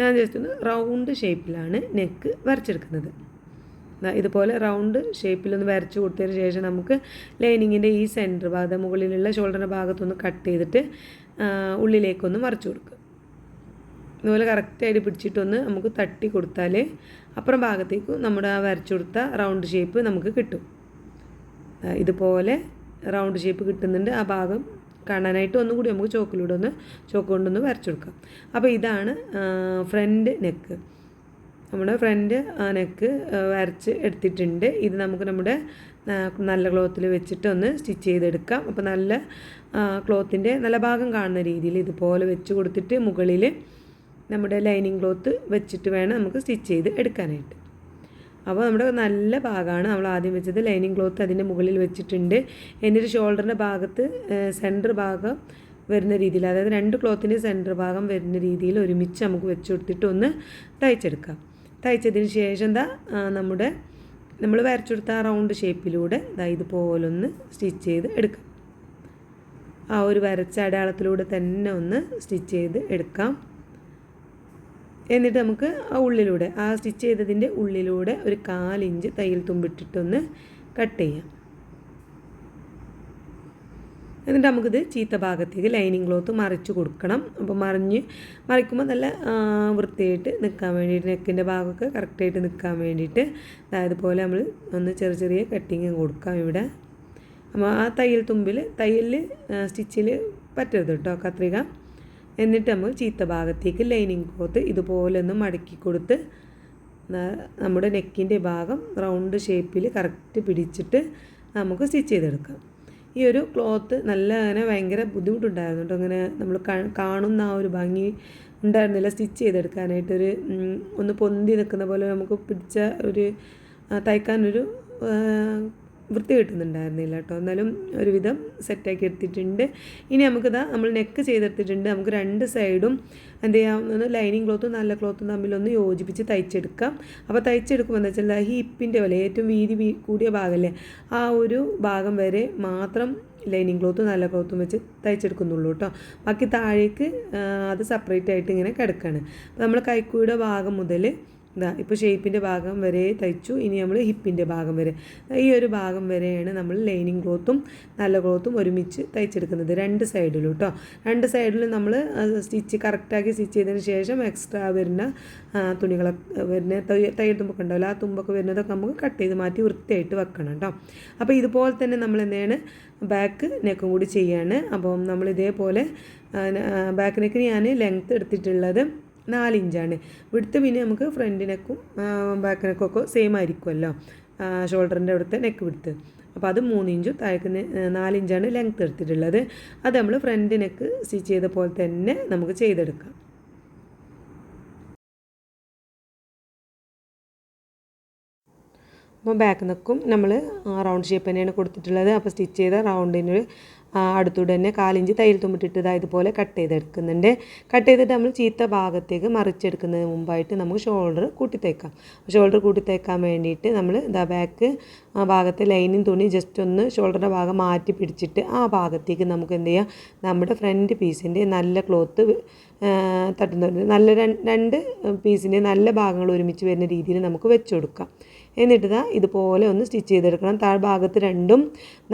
ഞാൻ ജസ്റ്റ് ഒന്ന് റൗണ്ട് ഷേപ്പിലാണ് നെക്ക് വരച്ചെടുക്കുന്നത്. ഇതുപോലെ റൗണ്ട് ഷേപ്പിൽ ഒന്ന് വരച്ച് കൊടുത്തതിന് ശേഷം നമുക്ക് ലൈനിങ്ങിന്റെ ഈ സെന്റർ ഭാഗത്ത് മുകളിലുള്ള ഷോൾഡറിന്റെ ഭാഗത്തൊന്ന് കട്ട് ചെയ്തിട്ട് ഉള്ളിലേക്കൊന്ന് മറിച്ച് കൊടുക്കുക ഇതുപോലെ കറക്റ്റായിട്ട് പിടിച്ചിട്ടൊന്ന് നമുക്ക് തട്ടി കൊടുത്താൽ അപ്പുറം ഭാഗത്തേക്ക് നമ്മുടെ ആ വരച്ചു കൊടുത്ത റൗണ്ട് ഷേപ്പ് നമുക്ക് കിട്ടും. ഇതുപോലെ റൗണ്ട് ഷേപ്പ് കിട്ടുന്നുണ്ട്. ആ ഭാഗം കാണാനായിട്ട് ഒന്നും കൂടി നമുക്ക് ചോക്കിലൂടെ ഒന്ന് ചോക്ക് കൊണ്ടൊന്ന് വരച്ചു കൊടുക്കാം. അപ്പോൾ ഇതാണ് ഫ്രണ്ട് നെക്ക് നമ്മുടെ ഫ്രണ്ട് നെക്ക് വരച്ച് എടുത്തിട്ടുണ്ട്. ഇത് നമുക്ക് നമ്മുടെ നല്ല ക്ലോത്തിൽ വെച്ചിട്ട് ഒന്ന് സ്റ്റിച്ച് ചെയ്തെടുക്കാം. അപ്പോൾ നല്ല ക്ലോത്തിന്റെ നല്ല ഭാഗം കാണുന്ന രീതിയിൽ ഇതുപോലെ വെച്ച് കൊടുത്തിട്ട് മുകളിൽ നമ്മുടെ ലൈനിങ് ക്ലോത്ത് വെച്ചിട്ട് വേണം നമുക്ക് സ്റ്റിച്ച് ചെയ്ത് എടുക്കാനായിട്ട്. അപ്പോൾ നമ്മുടെ നല്ല ഭാഗമാണ്. നമ്മൾ ആദ്യം വെച്ചത് ലൈനിങ് ക്ലോത്ത് അതിന്റെ മുകളിൽ വെച്ചിട്ടുണ്ട്. എന്നിട്ട് ഷോൾഡറിന്റെ ഭാഗത്ത് സെന്റർ ഭാഗം വരുന്ന രീതിയിൽ അതായത് രണ്ട് ക്ലോത്തിന്റെ സെന്റർ ഭാഗം വരുന്ന രീതിയിൽ ഒരുമിച്ച് നമുക്ക് വെച്ച് കൊടുത്തിട്ട് ഒന്ന് തയ്ച്ചെടുക്കാം. തയ്ച്ചതിന് ശേഷം എന്താ നമ്മുടെ നമ്മൾ വരച്ചെടുത്ത ആ റൗണ്ട് ഷേപ്പിലൂടെ ഇതാ ഇതുപോലൊന്ന് സ്റ്റിച്ച് ചെയ്ത് എടുക്കാം. ആ ഒരു വരച്ച അടയാളത്തിലൂടെ തന്നെ ഒന്ന് സ്റ്റിച്ച് ചെയ്ത് എടുക്കാം. എന്നിട്ട് നമുക്ക് ആ ഉള്ളിലൂടെ ആ സ്റ്റിച്ച് ചെയ്തതിന്റെ ഉള്ളിലൂടെ ഒരു കാലിഞ്ച് തയ്യൽ തുമ്പിട്ടിട്ടൊന്ന് കട്ട് ചെയ്യാം. എന്നിട്ട് നമുക്കിത് ചീത്ത ഭാഗത്തേക്ക് ലൈനിങ് ക്ലോത്ത് മറിച്ച് കൊടുക്കണം. അപ്പോൾ മറിഞ്ഞ് മറിക്കുമ്പോൾ നല്ല വൃത്തിയായിട്ട് നിൽക്കാൻ വേണ്ടിയിട്ട് നെക്കിന്റെ ഭാഗമൊക്കെ കറക്റ്റായിട്ട് നിൽക്കാൻ വേണ്ടിയിട്ട് അതായത് പോലെ നമ്മൾ ഒന്ന് ചെറിയ ചെറിയ കട്ടിങ് കൊടുക്കാം ഇവിടെ. അപ്പോൾ ആ തയ്യൽ തുമ്പിൽ തയ്യലിൽ സ്റ്റിച്ചിൽ പറ്റരുത് കേട്ടോ കത്രിക. എന്നിട്ട് നമ്മൾ ചീത്ത ഭാഗത്തേക്ക് ലൈനിങ് ക്ലോത്ത് ഇതുപോലെ ഒന്ന് മടക്കി കൊടുത്ത് നമ്മുടെ നെക്കിന്റെ ഭാഗം റൗണ്ട് ഷേപ്പിൽ കറക്റ്റ് പിടിച്ചിട്ട് നമുക്ക് സ്റ്റിച്ച് ചെയ്തെടുക്കാം. ഈ ഒരു ക്ലോത്ത് നല്ല അങ്ങനെ ഭയങ്കര ബുദ്ധിമുട്ടുണ്ടായിരുന്നു കേട്ടോ. അങ്ങനെ നമ്മൾ കാണുന്ന ആ ഒരു ഭംഗി ഉണ്ടായിരുന്നില്ല സ്റ്റിച്ച് ചെയ്തെടുക്കാനായിട്ടൊരു ഒന്ന് പൊന്തി നിൽക്കുന്ന പോലെ നമുക്ക് പിടിച്ച ഒരു തയ്ക്കാനൊരു വൃത്തി കിട്ടുന്നുണ്ടായിരുന്നില്ല കേട്ടോ. എന്നാലും ഒരുവിധം സെറ്റാക്കി എടുത്തിട്ടുണ്ട്. ഇനി നമുക്കിതാ നമ്മൾ നെക്ക് ചെയ്തെടുത്തിട്ടുണ്ട്. നമുക്ക് രണ്ട് സൈഡും എന്ത് ചെയ്യാം? ഒന്ന് ലൈനിങ് ക്ലോത്തും നല്ല ക്ലോത്തും തമ്മിലൊന്ന് യോജിപ്പിച്ച് തയ്ച്ചെടുക്കാം. അപ്പോൾ തയ്ച്ചെടുക്കുമ്പോൾ എന്താ വെച്ചാൽ ഹിപ്പിന്റെ പോലെ ഏറ്റവും വീതി കൂടിയ ഭാഗമല്ലേ ആ ഒരു ഭാഗം വരെ മാത്രം ലൈനിങ് ക്ലോത്തും നല്ല ക്ലോത്തും വെച്ച് തയ്ച്ചെടുക്കുന്നുള്ളൂ കേട്ടോ. ബാക്കി താഴേക്ക് അത് സെപ്പറേറ്റ് ആയിട്ട് ഇങ്ങനെ കിടക്കുകയാണ് അപ്പോൾ നമ്മൾ കൈക്കൂടെ ഭാഗം മുതൽ ഇതാ ഇപ്പോൾ ഷേപ്പിന്റെ ഭാഗം വരെ തയ്ച്ചു. ഇനി നമ്മൾ ഹിപ്പിന്റെ ഭാഗം വരെ. ഈ ഒരു ഭാഗം വരെയാണ് നമ്മൾ ലൈനിങ് ക്ലോത്തും നല്ല ക്ലോത്തും ഒരുമിച്ച് തയ്ച്ചെടുക്കുന്നത് രണ്ട് സൈഡിലും കേട്ടോ രണ്ട് സൈഡിലും നമ്മൾ സ്റ്റിച്ച് കറക്റ്റാക്കി സ്റ്റിച്ച് ചെയ്തതിന് ശേഷം എക്സ്ട്രാ വരുന്ന തുണികളൊക്കെ വരുന്ന തയ്യൽ തുമ്പൊക്കെ ഉണ്ടാവില്ല ആ തുമ്പൊക്കെ വരുന്നതൊക്കെ നമുക്ക് കട്ട് ചെയ്ത് മാറ്റി വൃത്തിയായിട്ട് വെക്കണം കേട്ടോ അപ്പോൾ ഇതുപോലെ തന്നെ നമ്മൾ എന്താണ് ബാക്ക് നെക്കും കൂടി ചെയ്യാണ്. അപ്പം നമ്മൾ ഇതേപോലെ ബാക്ക് നെക്കിന് ഞാൻ ലെങ്ത്ത് എടുത്തിട്ടുള്ളത് നാലിഞ്ചാണ്. വിടുത്ത് പിന്നെ നമുക്ക് ഫ്രണ്ട് നെക്കും ബാക്ക് നെക്കും ഒക്കെ സെയിം ആയിരിക്കുമല്ലോ. ഷോൾഡറിന്റെ അവിടുത്തെ നെക്ക് വിടുത്ത് അപ്പോൾ അത് മൂന്നിഞ്ചും താഴേക്ക് നാലിഞ്ചാണ് ലെങ്ത് എടുത്തിട്ടുള്ളത്. അത് നമ്മൾ ഫ്രണ്ട് നെക്ക് സ്റ്റിച്ച് ചെയ്ത പോലെ തന്നെ നമുക്ക് ചെയ്തെടുക്കാം. അപ്പോൾ ബാക്ക് നെക്കും നമ്മൾ റൗണ്ട് ഷേപ്പ് തന്നെയാണ് കൊടുത്തിട്ടുള്ളത്. അപ്പോൾ സ്റ്റിച്ച് ചെയ്ത റൗണ്ടിന് അടുത്തൂടെ തന്നെ കാലിഞ്ച് തൈര് തുമ്പിട്ടിട്ട് ഇതാ ഇതുപോലെ കട്ട് ചെയ്തെടുക്കുന്നുണ്ട്. കട്ട് ചെയ്തിട്ട് നമ്മൾ ചീത്ത ഭാഗത്തേക്ക് മറിച്ചെടുക്കുന്നതിന് മുമ്പായിട്ട് നമുക്ക് ഷോൾഡർ കൂട്ടി തേക്കാം ഷോൾഡർ കൂട്ടി തേക്കാൻ വേണ്ടിയിട്ട് നമ്മൾ ഇതാ ബാക്ക് ആ ഭാഗത്തെ ലൈനിങ് തുണി ജസ്റ്റ് ഒന്ന് ഷോൾഡറിന്റെ ഭാഗം മാറ്റി പിടിച്ചിട്ട് ആ ഭാഗത്തേക്ക് നമുക്ക് എന്ത് ചെയ്യാം? നമ്മുടെ ഫ്രണ്ട് പീസിന്റെ നല്ല ക്ലോത്ത് തട്ടുന്നുണ്ട് നല്ല രണ്ട് പീസിന്റെ നല്ല ഭാഗങ്ങൾ ഒരുമിച്ച് വരുന്ന രീതിയിൽ നമുക്ക് വെച്ച് കൊടുക്കാം. എന്നിട്ട് ഇതാ ഇതുപോലെ ഒന്ന് സ്റ്റിച്ച് ചെയ്തെടുക്കണം. താഴ്ഭാഗത്ത് രണ്ടും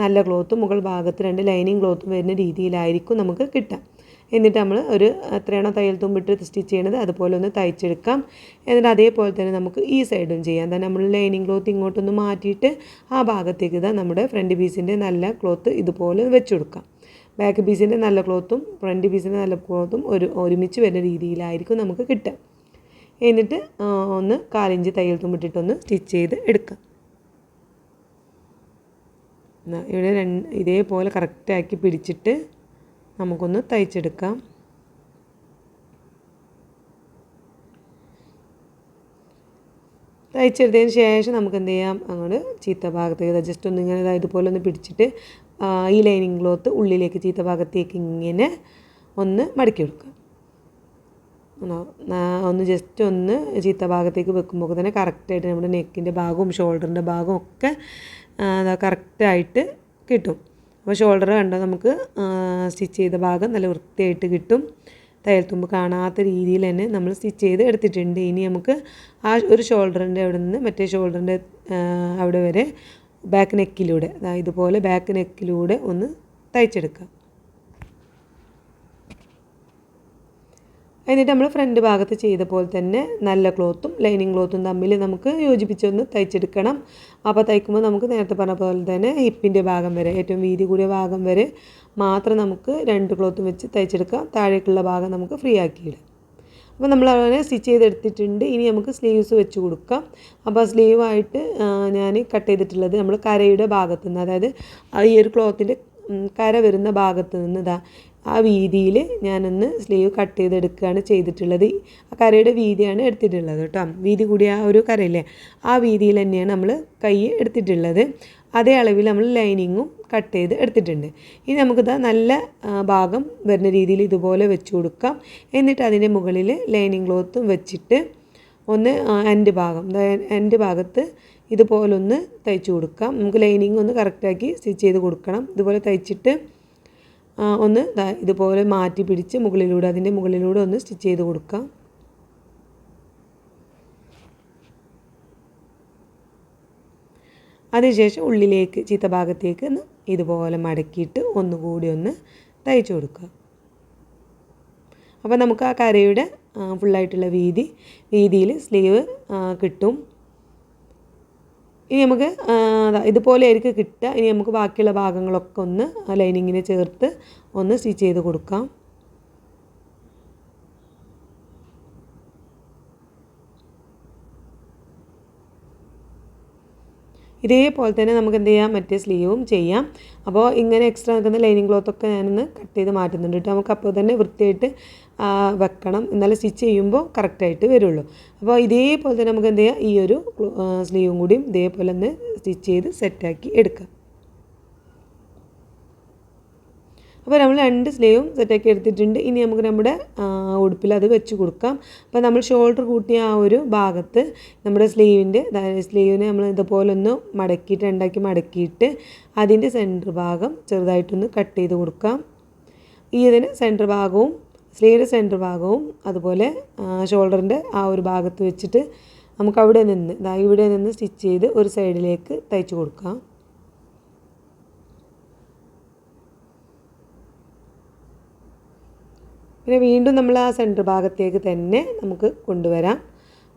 നല്ല ക്ലോത്തും മുകൾ ഭാഗത്ത് രണ്ട് ലൈനിങ് ക്ലോത്തും വരുന്ന രീതിയിലായിരിക്കും നമുക്ക് കിട്ടുക എന്നിട്ട് നമ്മൾ ഒരു എത്രയാണോ തയ്യൽ തുമ്പിട്ട് സ്റ്റിച്ച് ചെയ്യണത് അതുപോലെ ഒന്ന് തയ്ച്ചെടുക്കാം. എന്നിട്ട് അതേപോലെ തന്നെ നമുക്ക് ഈ സൈഡും ചെയ്യാം. തന്നെ നമ്മൾ ലൈനിങ് ക്ലോത്ത് ഇങ്ങോട്ടൊന്ന് മാറ്റിയിട്ട് ആ ഭാഗത്തേക്ക് ഇതാ നമ്മുടെ ഫ്രണ്ട് പീസിന്റെ നല്ല ക്ലോത്ത് ഇതുപോലെ വെച്ച് കൊടുക്കാം. ബാക്ക് പീസിന്റെ നല്ല ക്ലോത്തും ഫ്രണ്ട് പീസിന്റെ നല്ല ക്ലോത്തും ഒരു ഒരുമിച്ച് വരുന്ന രീതിയിലായിരിക്കും നമുക്ക് കിട്ടുക. എന്നിട്ട് ഒന്ന് കാലിഞ്ച് തയ്യൽ തുമ്പിട്ടിട്ടൊന്ന് സ്റ്റിച്ച് ചെയ്ത് എടുക്കുക ഇവിടെ രണ്ട് ഇതേപോലെ കറക്റ്റാക്കി പിടിച്ചിട്ട് നമുക്കൊന്ന് തയ്ച്ചെടുക്കാം. തയ്ച്ചെടുത്തതിന് ശേഷം നമുക്ക് എന്ത് ചെയ്യാം? അങ്ങോട്ട് ചീത്ത ഭാഗത്തേക്ക് ജസ്റ്റ് ഒന്ന് ഇങ്ങനെ ഇതാ ഇതുപോലെ ഒന്ന് പിടിച്ചിട്ട് ഈ ലൈനിങ് ക്ലോത്ത് ഉള്ളിലേക്ക് ചീത്ത ഭാഗത്തേക്ക് ഇങ്ങനെ ഒന്ന് മടക്കി കൊടുക്കുക ഒന്ന് ജസ്റ്റ് ഒന്ന് ചീത്ത ഭാഗത്തേക്ക് വെക്കുമ്പോൾ തന്നെ കറക്റ്റായിട്ട് നമ്മുടെ നെക്കിന്റെ ഭാഗവും ഷോൾഡറിന്റെ ഭാഗവും ഒക്കെ കറക്റ്റായിട്ട് കിട്ടും. അപ്പോൾ ഷോൾഡർ കണ്ടോ നമുക്ക് സ്റ്റിച്ച് ചെയ്ത ഭാഗം നല്ല വൃത്തിയായിട്ട് കിട്ടും. തയ്യൽ തുമ്പ് കാണാത്ത രീതിയിൽ തന്നെ നമ്മൾ സ്റ്റിച്ച് ചെയ്ത് എടുത്തിട്ടുണ്ട്. ഇനി നമുക്ക് ആ ഒരു ഷോൾഡറിന്റെ അവിടെ നിന്ന് മറ്റേ ഷോൾഡറിന്റെ അവിടെ വരെ ബാക്ക് നെക്കിലൂടെ അതായത് ഇതുപോലെ ബാക്ക് നെക്കിലൂടെ ഒന്ന് തയ്ച്ചെടുക്കുക എന്നിട്ട് നമ്മൾ ഫ്രണ്ട് ഭാഗത്ത് ചെയ്ത പോലെ തന്നെ നല്ല ക്ലോത്തും ലൈനിങ് ക്ലോത്തും തമ്മിൽ നമുക്ക് യോജിപ്പിച്ചൊന്ന് തയ്ച്ചെടുക്കണം. അപ്പോൾ തയ്ക്കുമ്പോൾ നമുക്ക് നേരത്തെ പറഞ്ഞ പോലെ തന്നെ ഹിപ്പിന്റെ ഭാഗം വരെ ഏറ്റവും വീതി കൂടിയ ഭാഗം വരെ മാത്രം നമുക്ക് രണ്ട് ക്ലോത്തും വെച്ച് തയ്ച്ചെടുക്കാം. താഴേക്കുള്ള ഭാഗം നമുക്ക് ഫ്രീ ആക്കിയിടാം അപ്പോൾ നമ്മൾ അങ്ങനെ സ്റ്റിച്ച് ചെയ്തെടുത്തിട്ടുണ്ട്. ഇനി നമുക്ക് സ്ലീവ്സ് വെച്ച് കൊടുക്കാം. അപ്പോൾ സ്ലീവായിട്ട് ഞാൻ കട്ട് ചെയ്തിട്ടുള്ളത് നമ്മൾ കരയുടെ ഭാഗത്തുനിന്ന് അതായത് ഈ ഒരു ക്ലോത്തിന്റെ കര വരുന്ന ഭാഗത്ത് നിന്ന് ഇതാ ആ വീതിയിൽ ഞാനൊന്ന് സ്ലീവ് കട്ട് ചെയ്തെടുക്കുകയാണ് ചെയ്തിട്ടുള്ളത്. ആ കരയുടെ വീതിയാണ് എടുത്തിട്ടുള്ളത് കേട്ടോ. വീതി കൂടിയ ആ ഒരു കരയില്ലേ? ആ വീതിയിൽ തന്നെയാണ് നമ്മൾ കൈ എടുത്തിട്ടുള്ളത്. അതേ അളവിൽ നമ്മൾ ലൈനിങ്ങും കട്ട് ചെയ്ത് എടുത്തിട്ടുണ്ട്. ഇനി നമുക്കിതാ നല്ല ഭാഗം വരുന്ന രീതിയിൽ ഇതുപോലെ വെച്ച് കൊടുക്കാം. എന്നിട്ട് അതിന്റെ മുകളിൽ ലൈനിങ് ക്ലോത്തും വെച്ചിട്ട് ഒന്ന് എന്റെ ഭാഗം എന്റെ ഭാഗത്ത് ഇതുപോലൊന്ന് തയ്ച്ചു കൊടുക്കാം. നമുക്ക് ലൈനിങ് ഒന്ന് കറക്റ്റാക്കി സ്റ്റിച്ച് ചെയ്ത് കൊടുക്കണം. ഇതുപോലെ തയ്ച്ചിട്ട് ഒന്ന് ഇതുപോലെ മാറ്റി പിടിച്ച് മുകളിലൂടെ അതിന്റെ മുകളിലൂടെ ഒന്ന് സ്റ്റിച്ച് ചെയ്ത് കൊടുക്കാം. അതിനുശേഷം ഉള്ളിലേക്ക് ചീത്ത ഭാഗത്തേക്ക് ഒന്ന് ഇതുപോലെ മടക്കിയിട്ട് ഒന്നുകൂടി ഒന്ന് തയ്ച്ചു കൊടുക്കുക അപ്പോൾ നമുക്ക് ആ കരയുടെ ഫുള്ളായിട്ടുള്ള വീതി വീതിയിൽ സ്ലീവ് കിട്ടും. ഇനി നമുക്ക് ഇതുപോലെ ആയിരിക്കും കിട്ടുക. ഇനി നമുക്ക് ബാക്കിയുള്ള ഭാഗങ്ങളൊക്കെ ഒന്ന് ലൈനിങ്ങിനെ ചേർത്ത് ഒന്ന് സ്റ്റിച്ച് ചെയ്ത് കൊടുക്കാം. ഇതേപോലെ തന്നെ നമുക്ക് എന്ത് ചെയ്യാം? മറ്റേ സ്ലീവും ചെയ്യാം. അപ്പോൾ ഇങ്ങനെ എക്സ്ട്രാ നിൽക്കുന്ന ലൈനിങ് ക്ലോത്തൊക്കെ ഞാനൊന്ന് കട്ട് ചെയ്ത് മാറ്റുന്നുണ്ട് കേട്ടോ. നമുക്ക് അപ്പോൾ തന്നെ വൃത്തിയായിട്ട് വെക്കണം. എന്നാലും സ്റ്റിച്ച് ചെയ്യുമ്പോൾ കറക്റ്റായിട്ട് വരുള്ളൂ. അപ്പോൾ ഇതേപോലെ തന്നെ നമുക്ക് എന്ത് ചെയ്യാം? ഈ ഒരു സ്ലീവും കൂടിയും ഇതേപോലെ തന്നെ സ്റ്റിച്ച് ചെയ്ത് സെറ്റാക്കി എടുക്കാം. അപ്പോൾ നമ്മൾ രണ്ട് സ്ലീവും സെറ്റാക്കി എടുത്തിട്ടുണ്ട്. ഇനി നമുക്ക് നമ്മുടെ ഉടുപ്പിൽ അത് വെച്ച് കൊടുക്കാം. അപ്പോൾ നമ്മൾ ഷോൾഡർ കൂട്ടിയ ആ ഒരു ഭാഗത്ത് നമ്മുടെ സ്ലീവിന്റെ സ്ലീവിനെ നമ്മൾ ഇതുപോലെ ഒന്ന് മടക്കിയിട്ട് രണ്ടാക്കി മടക്കിയിട്ട് അതിന്റെ സെന്റർ ഭാഗം ചെറുതായിട്ടൊന്ന് കട്ട് ചെയ്ത് കൊടുക്കാം. ഈ ഇതിന് സെന്റർ ഭാഗവും സ്ലീവിന്റെ സെന്റർ ഭാഗവും അതുപോലെ ഷോൾഡറിന്റെ ആ ഒരു ഭാഗത്ത് വെച്ചിട്ട് നമുക്ക് അവിടെ നിന്ന് ഇതാ ഇവിടെ നിന്ന് സ്റ്റിച്ച് ചെയ്ത് ഒരു സൈഡിലേക്ക് തയ്ച്ച് കൊടുക്കാം. പിന്നെ വീണ്ടും നമ്മൾ ആ സെന്റർ ഭാഗത്തേക്ക് തന്നെ നമുക്ക് കൊണ്ടുവരാം.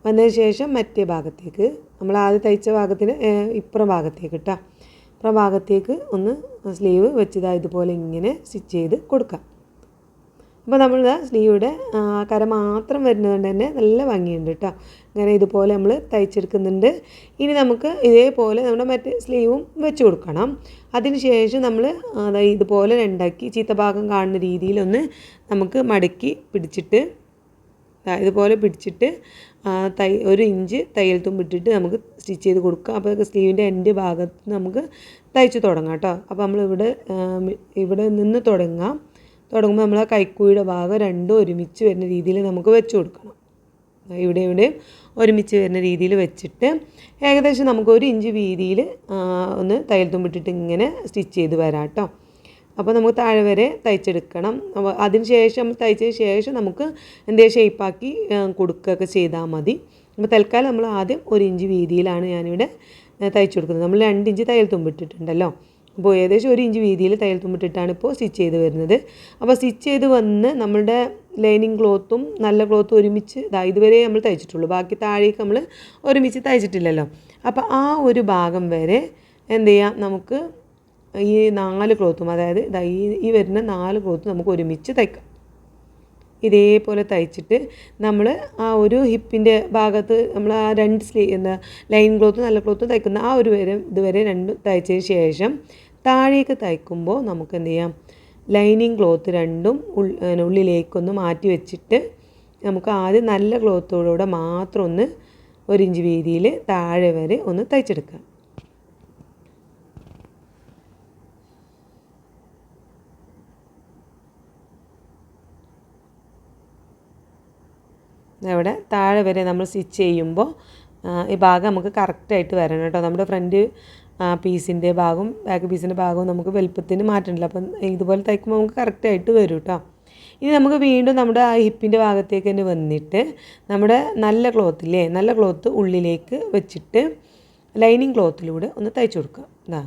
വന്നതിന് ശേഷം മറ്റേ ഭാഗത്തേക്ക് നമ്മൾ ആദ്യം തയ്ച്ച ഭാഗത്തിന് ഇപ്പുറം ഭാഗത്തേക്ക് കേട്ടോ ഇപ്പുറം ഭാഗത്തേക്ക് ഒന്ന് സ്ലീവ് വെച്ചതാ ഇതുപോലെ ഇങ്ങനെ സ്റ്റിച്ച് ചെയ്ത് കൊടുക്കാം. അപ്പോൾ നമ്മൾ സ്ലീവിടെ കര മാത്രം വരുന്നതുകൊണ്ട് തന്നെ നല്ല ഭംഗിയുണ്ട് കേട്ടോ അങ്ങനെ ഇതുപോലെ നമ്മൾ തയ്ച്ചെടുക്കുന്നുണ്ട്. ഇനി നമുക്ക് ഇതേപോലെ നമ്മുടെ മറ്റേ സ്ലീവും വെച്ച് കൊടുക്കണം. അതിന് ശേഷം നമ്മൾ ഇതുപോലെ രണ്ടാക്കി ചീത്ത ഭാഗം കാണുന്ന രീതിയിലൊന്ന് നമുക്ക് മടക്കി പിടിച്ചിട്ട് ഇതുപോലെ പിടിച്ചിട്ട് തൈ ഒരു ഇഞ്ച് തയ്യൽ തുമ്പിട്ടിട്ട് നമുക്ക് സ്റ്റിച്ച് ചെയ്ത് കൊടുക്കുക അപ്പോൾ സ്ലീവിന്റെ എന്റെ ഭാഗത്ത് നമുക്ക് തയ്ച്ച് തുടങ്ങാം കേട്ടോ അപ്പോൾ നമ്മൾ ഇവിടെ ഇവിടെ നിന്ന് തുടങ്ങാം. തുടങ്ങുമ്പോൾ നമ്മൾ ആ കൈക്കൂയുടെ ഭാഗം രണ്ടും ഒരുമിച്ച് വരുന്ന രീതിയിൽ നമുക്ക് വെച്ച് കൊടുക്കണം. ഇവിടെ ഇവിടെയും ഒരുമിച്ച് വരുന്ന രീതിയിൽ വെച്ചിട്ട് ഏകദേശം നമുക്ക് ഒരു ഇഞ്ച് വീതിയിൽ ഒന്ന് തയ്യൽ തുമ്പിട്ടിട്ട് ഇങ്ങനെ സ്റ്റിച്ച് ചെയ്ത് വരാം കേട്ടോ. അപ്പോൾ നമുക്ക് താഴെ വരെ തയ്ച്ചെടുക്കണം. അപ്പോൾ അതിന് ശേഷം തയ്ച്ചതിന് ശേഷം നമുക്ക് എന്തെങ്കിലും ഷേപ്പാക്കി കൊടുക്കുകയൊക്കെ ചെയ്താൽ മതി. അപ്പോൾ തൽക്കാലം നമ്മൾ ആദ്യം ഒരു ഇഞ്ച് വീതിയിലാണ് ഞാനിവിടെ തയ്ച്ചു കൊടുക്കുന്നത്. നമ്മൾ രണ്ട് ഇഞ്ച് തയ്യൽ തുമ്പിട്ടിട്ടുണ്ടല്ലോ. അപ്പോൾ ഏകദേശം ഒരു ഇഞ്ച് വീതിയിൽ തയ്യൽ തുമ്പിട്ടിട്ടാണ് ഇപ്പോൾ സ്റ്റിച്ച് ചെയ്ത് വരുന്നത്. അപ്പോൾ സ്റ്റിച്ച് ചെയ്ത് വന്ന് നമ്മളുടെ ലൈനിങ് ക്ലോത്തും നല്ല ക്ലോത്തും ഒരുമിച്ച് ഇതാ ഇതുവരെ നമ്മൾ തയ്ച്ചിട്ടുള്ളൂ. ബാക്കി താഴേക്ക് നമ്മൾ ഒരുമിച്ച് തയ്ച്ചിട്ടില്ലല്ലോ. അപ്പോൾ ആ ഒരു ഭാഗം വരെ എന്ത് ചെയ്യാം? നമുക്ക് ഈ നാല് ക്ലോത്തും അതായത് ഇതാ ഈ ഈ വരുന്ന നാല് ക്ലോത്തും നമുക്ക് ഒരുമിച്ച് തയ്ക്കാം. ഇതേപോലെ തയ്ച്ചിട്ട് നമ്മൾ ആ ഒരു ഹിപ്പിന്റെ ഭാഗത്ത് നമ്മൾ ആ രണ്ട് സ്ലീ എന്താ ലൈൻ ക്ലോത്ത് നല്ല ക്ലോത്ത് തയ്ക്കുന്ന ആ ഒരു വരെ ഇതുവരെ രണ്ട് തയ്ച്ചതിന് ശേഷം താഴേക്ക് തയ്ക്കുമ്പോൾ നമുക്ക് എന്ത് ചെയ്യാം ലൈനിങ് ക്ലോത്ത് രണ്ടും ഉള്ളിലേക്കൊന്ന് മാറ്റി വെച്ചിട്ട് നമുക്ക് ആദ്യം നല്ല ക്ലോത്തോടുകൂടെ മാത്രം ഒന്ന് ഒരു ഇഞ്ച് വീതിയിൽ താഴെ വരെ ഒന്ന് തയ്ച്ചെടുക്കാം. അവിടെ താഴെ വരെ നമ്മൾ സ്റ്റിച്ച് ചെയ്യുമ്പോൾ ഈ ഭാഗം നമുക്ക് കറക്റ്റായിട്ട് വരണം കേട്ടോ. നമ്മുടെ ഫ്രണ്ട് പീസിന്റെ ഭാഗവും ബാക്ക് പീസിന്റെ ഭാഗവും നമുക്ക് വലുപ്പത്തിന് മാറ്റണില്ല. അപ്പം ഇതുപോലെ തയ്ക്കുമ്പോൾ നമുക്ക് കറക്റ്റായിട്ട് വരും കേട്ടോ ഇനി നമുക്ക് വീണ്ടും നമ്മുടെ ആ ഹിപ്പിന്റെ ഭാഗത്തേക്ക് തന്നെ വന്നിട്ട് നമ്മുടെ നല്ല ക്ലോത്തില്ലേ നല്ല ക്ലോത്ത് ഉള്ളിലേക്ക് വെച്ചിട്ട് ലൈനിങ് ക്ലോത്തിലൂടെ ഒന്ന് തയ്ച്ചു കൊടുക്കുക. ഇതാ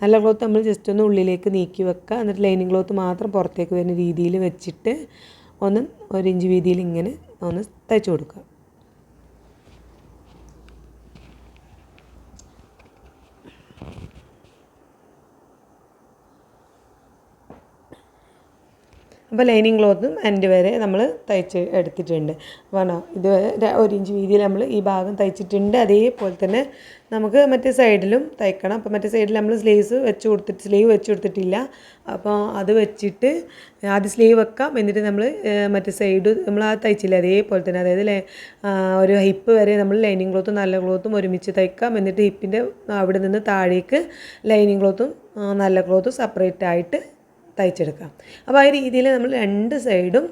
നല്ല ക്ലോത്ത് നമ്മൾ ജസ്റ്റ് ഒന്ന് ഉള്ളിലേക്ക് നീക്കി വെക്കുക. എന്നിട്ട് ലൈനിങ് ക്ലോത്ത് മാത്രം പുറത്തേക്ക് വരുന്ന രീതിയിൽ വെച്ചിട്ട് ഒന്ന് ഒരു ഇഞ്ച് വീതിയിൽ ഇങ്ങനെ ഒന്ന് തയ്ച്ചു കൊടുക്കുക. അപ്പോൾ ലൈനിങ് ക്ലോത്തും എന്റെ വരെ നമ്മൾ തയ്ച്ച് എടുത്തിട്ടുണ്ട്. വേണോ ഇത് ഒരു ഇഞ്ച് വീതിയിൽ നമ്മൾ ഈ ഭാഗം തയ്ച്ചിട്ടുണ്ട്. അതേപോലെ തന്നെ നമുക്ക് മറ്റേ സൈഡിലും തയ്ക്കണം. അപ്പോൾ മറ്റേ സൈഡിൽ നമ്മൾ സ്ലീവ്സ് വെച്ച് കൊടുത്തിട്ട് സ്ലീവ് വെച്ച് കൊടുത്തിട്ടില്ല. അപ്പോൾ അത് വെച്ചിട്ട് ആദ്യം സ്ലീവ് വെക്കാം. എന്നിട്ട് നമ്മൾ മറ്റേ സൈഡ് നമ്മൾ ആ തയ്ച്ചില്ല? അതേപോലെ തന്നെ അതായത് ഒരു ഹിപ്പ് വരെ നമ്മൾ ലൈനിങ് ക്ലോത്തും നല്ല ക്ലോത്തും ഒരുമിച്ച് തയ്ക്കാം. എന്നിട്ട് ഹിപ്പിന്റെ അവിടെ നിന്ന് താഴേക്ക് ലൈനിങ് ക്ലോത്തും നല്ല ക്ലോത്തും സെപ്പറേറ്റ് ആയിട്ട് തയ്ച്ചെടുക്കാം. അപ്പോൾ ആ രീതിയിൽ നമ്മൾ രണ്ട് സൈഡും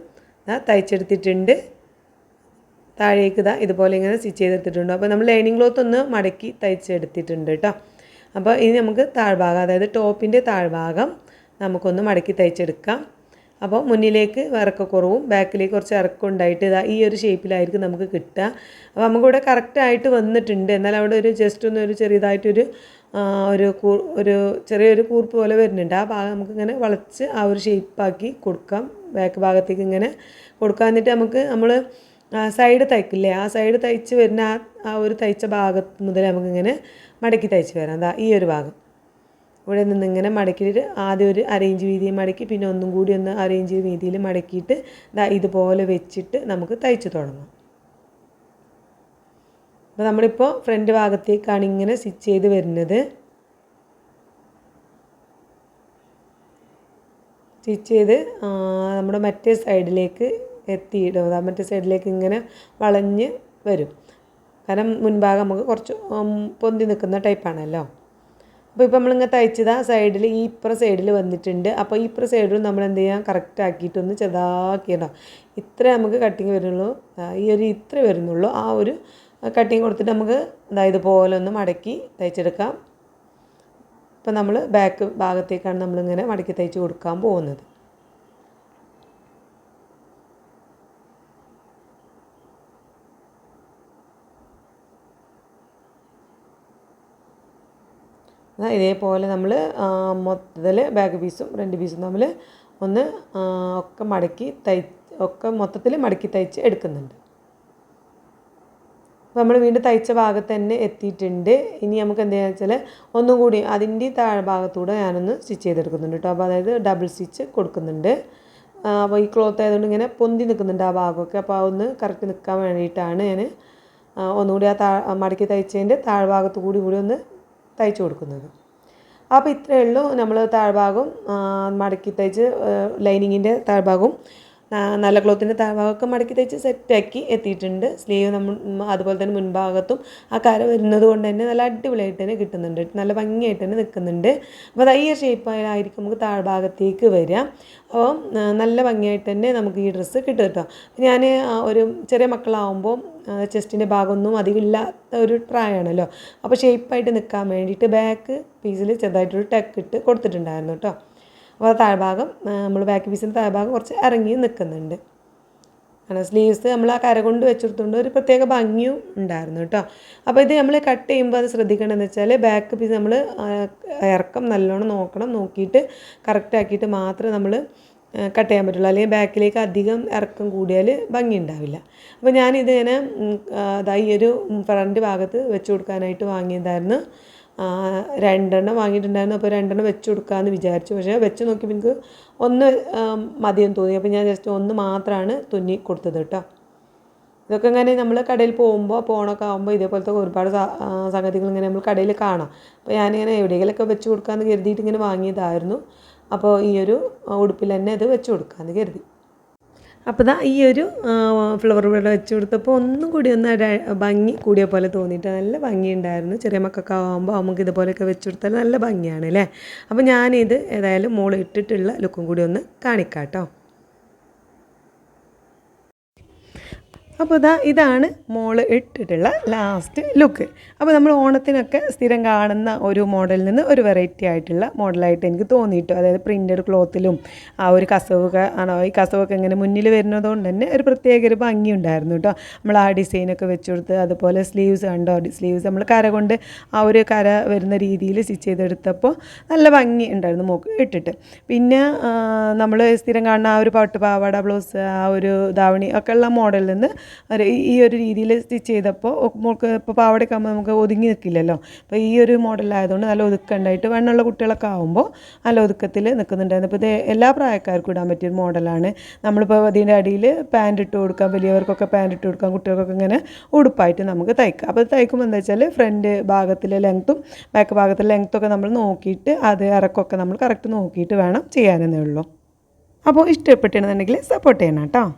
തയ്ച്ചെടുത്തിട്ടുണ്ട്. താഴേക്ക് ഇതാ ഇതുപോലെ ഇങ്ങനെ സ്റ്റിച്ച് ചെയ്തെടുത്തിട്ടുണ്ട്. അപ്പോൾ നമ്മൾ ലൈനിങ് ക്ലോത്ത് ഒന്ന് മടക്കി തയ്ച്ചെടുത്തിട്ടുണ്ട് കേട്ടോ അപ്പോൾ ഇനി നമുക്ക് താഴ്ഭാഗം അതായത് ടോപ്പിന്റെ താഴ്ഭാഗം നമുക്കൊന്ന് മടക്കി തയ്ച്ചെടുക്കാം. അപ്പോൾ മുന്നിലേക്ക് ഇറക്കക്കുറവും ബാക്കിലേക്ക് കുറച്ച് ഇറക്കം ഉണ്ടായിട്ട് ഇതാ ഈ ഒരു ഷേപ്പിലായിരിക്കും നമുക്ക് കിട്ടുക. അപ്പോൾ നമുക്കിവിടെ കറക്റ്റായിട്ട് വന്നിട്ടുണ്ട്. എന്നാൽ അവിടെ ഒരു ജസ്റ്റ് ഒന്ന് ഒരു ചെറിയതായിട്ടൊരു ഒരു ഒരു ചെറിയൊരു കൂർപ്പ് പോലെ വരുന്നുണ്ട്. ആ ഭാഗം നമുക്കിങ്ങനെ വളച്ച് ആ ഒരു ഷേപ്പാക്കി കൊടുക്കാം. ബാക്ക് ഭാഗത്തേക്ക് ഇങ്ങനെ കൊടുക്കാം. എന്നിട്ട് നമുക്ക് നമ്മൾ സൈഡ് തയ്ക്കില്ലേ? ആ സൈഡ് തയ്ച്ച് വരുന്ന ആ ആ ഒരു തയ്ച്ച ഭാഗത്ത് മുതൽ നമുക്കിങ്ങനെ മടക്കി തയ്ച്ച് വരാം. അതാ ഈ ഒരു ഭാഗം. ഇവിടെ നിന്ന് ഇങ്ങനെ മടക്കിയിട്ട് ആദ്യം ഒരു അരയിഞ്ച് വീതിയിൽ മടക്കി പിന്നെ ഒന്നും കൂടി ഒന്ന് അരയിഞ്ച് വീതിയിൽ മടക്കിയിട്ട് ഇതുപോലെ വെച്ചിട്ട് നമുക്ക് തയ്ച്ച് തുടങ്ങാം. അപ്പോൾ നമ്മളിപ്പോൾ ഫ്രണ്ട് ഭാഗത്തേക്കാണ് ഇങ്ങനെ സ്റ്റിച്ച് ചെയ്ത് വരുന്നത്. സ്റ്റിച്ച് ചെയ്ത് നമ്മുടെ മറ്റേ സൈഡിലേക്ക് എത്തിയിടും മറ്റേ സൈഡിലേക്ക് ഇങ്ങനെ വളഞ്ഞ് വരും. കാരണം മുൻഭാഗം നമുക്ക് കുറച്ച് പൊന്തി നിൽക്കുന്ന ടൈപ്പാണല്ലോ അപ്പോൾ ഇപ്പോൾ നമ്മളിങ്ങനെ തയ്ച്ചത് ആ സൈഡിൽ ഈ ഇപ്പുറ സൈഡിൽ വന്നിട്ടുണ്ട്. അപ്പോൾ ഈ ഇപ്പുറ സൈഡിൽ നമ്മൾ എന്ത് ചെയ്യാം? കറക്റ്റ് ആക്കിയിട്ടൊന്ന് ചെറുതാക്കിയിടാം ഇത്രേ നമുക്ക് കട്ടിങ് വരുന്നുള്ളൂ. ഈ ഒരു ഇത്ര വരുന്നുള്ളൂ. ആ ഒരു കട്ടിങ് കൊടുത്തിട്ട് നമുക്ക് അതായത് ഇതുപോലെ ഒന്ന് മടക്കി തയ്ച്ചെടുക്കാം. ഇപ്പം നമ്മൾ ബാക്ക് ഭാഗത്തേക്കാണ് നമ്മളിങ്ങനെ മടക്കി തയ്ച്ച് കൊടുക്കാൻ പോകുന്നത്. ഇതേപോലെ നമ്മൾ മൊത്തത്തിൽ ബാക്ക് പീസും രണ്ട് പീസും തമ്മിൽ ഒന്ന് ഒക്കെ മടക്കി തയ് ഒക്കെ മൊത്തത്തിൽ മടക്കി തയ്ച്ച് എടുക്കുന്നുണ്ട്. അപ്പോൾ നമ്മൾ വീണ്ടും തയ്ച്ച ഭാഗത്ത് തന്നെ എത്തിയിട്ടുണ്ട്. ഇനി നമുക്ക് എന്താ വെച്ചാൽ ഒന്നും കൂടി അതിന്റെ താഴ്ഭാഗത്തൂടെ ഞാനൊന്ന് സ്റ്റിച്ച് ചെയ്തെടുക്കുന്നുണ്ട് കേട്ടോ. അപ്പോൾ അതായത് ഡബിൾ സ്റ്റിച്ച് കൊടുക്കുന്നുണ്ട്. അപ്പോൾ ഈ ക്ലോത്ത് ആയതുകൊണ്ട് ഇങ്ങനെ പൊന്തി നിൽക്കുന്നുണ്ട് ആ ഭാഗമൊക്കെ. അപ്പോൾ ഒന്ന് കറക്റ്റ് നിൽക്കാൻ വേണ്ടിയിട്ടാണ് ഞാൻ ഒന്നുകൂടി ആ താ മടക്കി തയ്ച്ചതിന്റെ താഴ്ഭാഗത്ത് കൂടി കൂടി ഒന്ന് തയ്ച്ചു കൊടുക്കുന്നത്. അപ്പോൾ ഇത്രയേ ഉള്ളൂ. നമ്മൾ താഴ്ഭാഗം മടക്കി തയ്ച്ച് ലൈനിങ്ങിന്റെ താഴ്ഭാഗവും നല്ല ക്ലോത്തിന്റെ താഴ്ഭാഗമൊക്കെ മടക്കി തയ്ച്ച് സെറ്റാക്കി എത്തിയിട്ടുണ്ട്. സ്ലീവ് നമ്മൾ അതുപോലെ തന്നെ മുൻഭാഗത്തും ആ കര വരുന്നത് കൊണ്ട് തന്നെ നല്ല അടിപൊളിയായിട്ട് തന്നെ കിട്ടുന്നുണ്ട്. നല്ല ഭംഗിയായിട്ട് തന്നെ നിൽക്കുന്നുണ്ട്. അപ്പോൾ അത് ഈ ഷേപ്പായിരിക്കും നമുക്ക് താഴ്ഭാഗത്തേക്ക് വരിക. അപ്പോൾ നല്ല ഭംഗിയായിട്ട് തന്നെ നമുക്ക് ഈ ഡ്രസ്സ് കിട്ടും കേട്ടോ. ഞാൻ ഒരു ചെറിയ മക്കളാവുമ്പോൾ ചെസ്റ്റിന്റെ ഭാഗമൊന്നും അധികമില്ലാത്ത ഒരു പ്രായമാണല്ലോ. അപ്പോൾ ഷേപ്പായിട്ട് നിൽക്കാൻ വേണ്ടിയിട്ട് ബാക്ക് പീസിൽ ചെറുതായിട്ടൊരു ടെക്ക് ഇട്ട് കൊടുത്തിട്ടുണ്ടായിരുന്നു കേട്ടോ. അപ്പോൾ താഴ്ഭാഗം നമ്മൾ ബാക്ക് പീസിന്റെ താഴ്ഭാഗം കുറച്ച് ഇറങ്ങി നിൽക്കുന്നുണ്ട്. കാരണം സ്ലീവ്സ് നമ്മൾ ആ കര കൊണ്ട് വെച്ചെടുത്തുകൊണ്ട് ഒരു പ്രത്യേക ഭംഗിയും ഉണ്ടായിരുന്നു കേട്ടോ. അപ്പോൾ ഇത് നമ്മൾ കട്ട് ചെയ്യുമ്പോൾ അത് ശ്രദ്ധിക്കേണ്ടതെന്ന് വെച്ചാൽ ബാക്ക് പീസ് നമ്മൾ ഇറക്കം നല്ലോണം നോക്കണം. നോക്കിയിട്ട് കറക്റ്റ് ആക്കിയിട്ട് മാത്രമേ നമ്മൾ കട്ട് ചെയ്യാൻ പറ്റുള്ളൂ. അല്ലെങ്കിൽ ബാക്കിലേക്ക് അധികം ഇറക്കം കൂടിയാൽ ഭംഗി ഉണ്ടാവില്ല. അപ്പോൾ ഞാനിതിങ്ങനെ അതാ ഈ ഒരു ഫ്രണ്ട് ഭാഗത്ത് വെച്ച് കൊടുക്കാനായിട്ട് വാങ്ങിയതായിരുന്നു. രണ്ടെണ്ണം വാങ്ങിയിട്ടുണ്ടായിരുന്നു. അപ്പോൾ രണ്ടെണ്ണം വെച്ച് കൊടുക്കാമെന്ന് വിചാരിച്ചു. പക്ഷേ വെച്ച് നോക്കിയപ്പോൾ എനിക്ക് ഒന്ന് മതിയെന്ന് തോന്നി. അപ്പോൾ ഞാൻ ജസ്റ്റ് ഒന്ന് മാത്രമാണ് തുന്നി കൊടുത്തത് കേട്ടോ. ഇതൊക്കെ ഇങ്ങനെ നമ്മൾ കടയിൽ പോകുമ്പോൾ പോണൊക്കെ ആകുമ്പോൾ ഇതേപോലത്തെ ഒരുപാട് സംഗതികൾ ഇങ്ങനെ നമ്മൾ കടയിൽ കാണാം. അപ്പോൾ ഞാനിങ്ങനെ എവിടെയെങ്കിലുമൊക്കെ വെച്ച് കൊടുക്കാമെന്ന് കരുതിയിട്ട് ഇങ്ങനെ വാങ്ങിയതായിരുന്നു. അപ്പോൾ ഈ ഒരു ഉടുപ്പിൽ തന്നെ ഇത് വെച്ച് കൊടുക്കാമെന്ന് കരുതി. അപ്പോൾ ദാ ഈ ഒരു ഫ്ലവർ ഇവിടെ വെച്ച് കൊടുത്തപ്പോൾ ഒന്നും കൂടി ഒന്ന് ഭംഗി കൂടിയ പോലെ തോന്നിയിട്ട് നല്ല ഭംഗിയുണ്ടായിരുന്നു. ചെറിയ മക്കൾക്ക് ആകുമ്പോൾ നമുക്ക് ഇതുപോലെയൊക്കെ വെച്ച് കൊടുത്താൽ നല്ല ഭംഗിയാണ് അല്ലേ? അപ്പോൾ ഞാനിത് ഏതായാലും മോൾ ഇട്ടിട്ടുള്ള ലുക്കും കൂടി ഒന്ന് കാണിക്കാം കേട്ടോ അപ്പോൾ ഇതാ ഇതാണ് മോൾ ഇട്ടിട്ടുള്ള ലാസ്റ്റ് ലുക്ക് അപ്പോൾ നമ്മൾ ഓണത്തിനൊക്കെ സ്ഥിരം കാണുന്ന ഒരു മോഡലിൽ നിന്ന് ഒരു വെറൈറ്റി ആയിട്ടുള്ള മോഡലായിട്ട് എനിക്ക് തോന്നിയിട്ടു. അതായത് പ്രിന്റഡ് ക്ലോത്തിലും ആ ഒരു കസവൊക്കെ ആണോ ഈ കസവൊക്കെ ഇങ്ങനെ മുന്നിൽ വരുന്നതുകൊണ്ട് തന്നെ ഒരു പ്രത്യേക ഒരു ഭംഗി ഉണ്ടായിരുന്നു കേട്ടോ. നമ്മൾ ആ ഡിസൈനൊക്കെ വെച്ച് കൊടുത്ത് അതുപോലെ സ്ലീവ്സ് കണ്ടോ സ്ലീവ്സ് നമ്മൾ കര കൊണ്ട് ആ ഒരു കര വരുന്ന രീതിയിൽ സ്റ്റിച്ച് ചെയ്തെടുത്തപ്പോൾ നല്ല ഭംഗി ഉണ്ടായിരുന്നു മോക്ക് ഇട്ടിട്ട്. പിന്നെ നമ്മൾ സ്ഥിരം കാണുന്ന ആ ഒരു പട്ട് പാവാട ബ്ലൗസ് ആ ഒരു ധാവണി ഒക്കെ ഉള്ള മോഡലിൽ നിന്ന് ഒരു ഈ- ഒരു രീതിയിൽ സ്റ്റിച്ച് ചെയ്തപ്പോൾ മോൾക്ക് ഇപ്പോൾ പാവടയൊക്കെ ആകുമ്പോൾ നമുക്ക് ഒതുങ്ങി നിൽക്കില്ലല്ലോ. അപ്പോൾ ഈ ഒരു മോഡലായതുകൊണ്ട് നല്ല ഒതുക്കണ്ടായിട്ട് വെണ്ണുള്ള കുട്ടികളൊക്കെ ആകുമ്പോൾ നല്ല ഒതുക്കത്തിൽ നിൽക്കുന്നുണ്ടായിരുന്നു. അപ്പോൾ ഇത് എല്ലാ പ്രായക്കാർക്കും ഇടാൻ പറ്റിയൊരു മോഡലാണ്. നമ്മളിപ്പോൾ അതിന്റെ അടിയിൽ പാന്റ് ഇട്ട് കൊടുക്കാം വലിയവർക്കൊക്കെ പാന്റ് ഇട്ട് കൊടുക്കാം കുട്ടികൾക്കൊക്കെ ഇങ്ങനെ ഉടുപ്പായിട്ട് നമുക്ക് തയ്ക്കാം. അപ്പോൾ തയ്ക്കുമ്പോൾ എന്താ വെച്ചാൽ ഫ്രണ്ട് ഭാഗത്തിലെ ലെങ്ത്തും ബാക്ക് ഭാഗത്തിലെ ലെങ്ത്തൊക്കെ നമ്മൾ നോക്കിയിട്ട് അത് ഇറക്കമൊക്കെ നമ്മൾ കറക്റ്റ് നോക്കിയിട്ട് വേണം ചെയ്യാനെന്നേ ഉള്ളൂ. അപ്പോൾ ഇഷ്ടപ്പെട്ടിരുന്നുണ്ടെങ്കിൽ സപ്പോർട്ട് ചെയ്യണം കേട്ടോ.